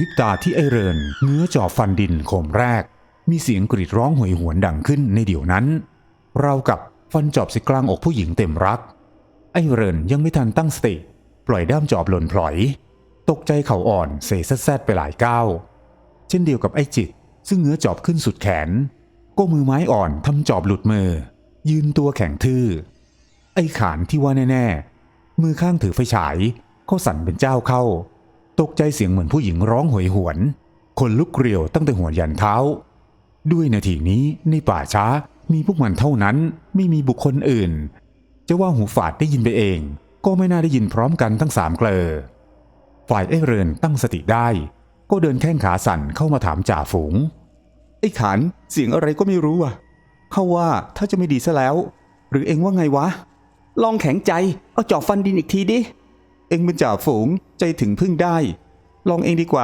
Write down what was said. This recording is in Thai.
วิบตาที่ไอเรินเงื้อจอบฟันดินโคมแรก มีเสียงกรีดร้องหวยหวนดังขึ้นในเดี๋ยวนั้น เรากับฟันจอบสิกลางอกผู้หญิงเต็มรัก ไอเรินยังไม่ทันตั้งสติ ปล่อยด้ามจอบหล่นพลอย ตกใจเข่าอ่อนเสแซดไปหลายก้าวเช่นเดียวกับไอจิต ซึ่งเงื้อจอบขึ้นสุดแขนก็มือไม้อ่อนทำจอบหลุดมือ ยืนตัวแข็งทื่อ ไอขานที่ว่าแน่ ๆ มือข้างถือไฟฉายก็สั่นเป็นเจ้าเข้า ตกใจเสียงเหมือนผู้หญิงร้องหวยหวน คนลุกเกลียวตั้งแต่หัวยันเท้า ด้วยนาทีนี้ในป่าช้ามีพวกมันเท่านั้นไม่มีบุคคลอื่น จะว่าหูฝาดได้ยินไปเอง ก็ไม่น่าได้ยินพร้อมกันทั้งสามเกลอ ฝ่ายไอ้เรือนตั้งสติได้ ก็เดินแข้งขาสั่นเข้ามาถามจ่าฝูง ไอ้ขานเสียงอะไรก็ไม่รู้อะเขาว่าถ้าจะไม่ดีซะแล้ว หรือเองว่าไงวะ ลองแข็งใจเอาจอบฟันดินอีกทีดิ เองเป็นจ่าฝูงใจถึงพึ่งได้ ลองเองดีกว่า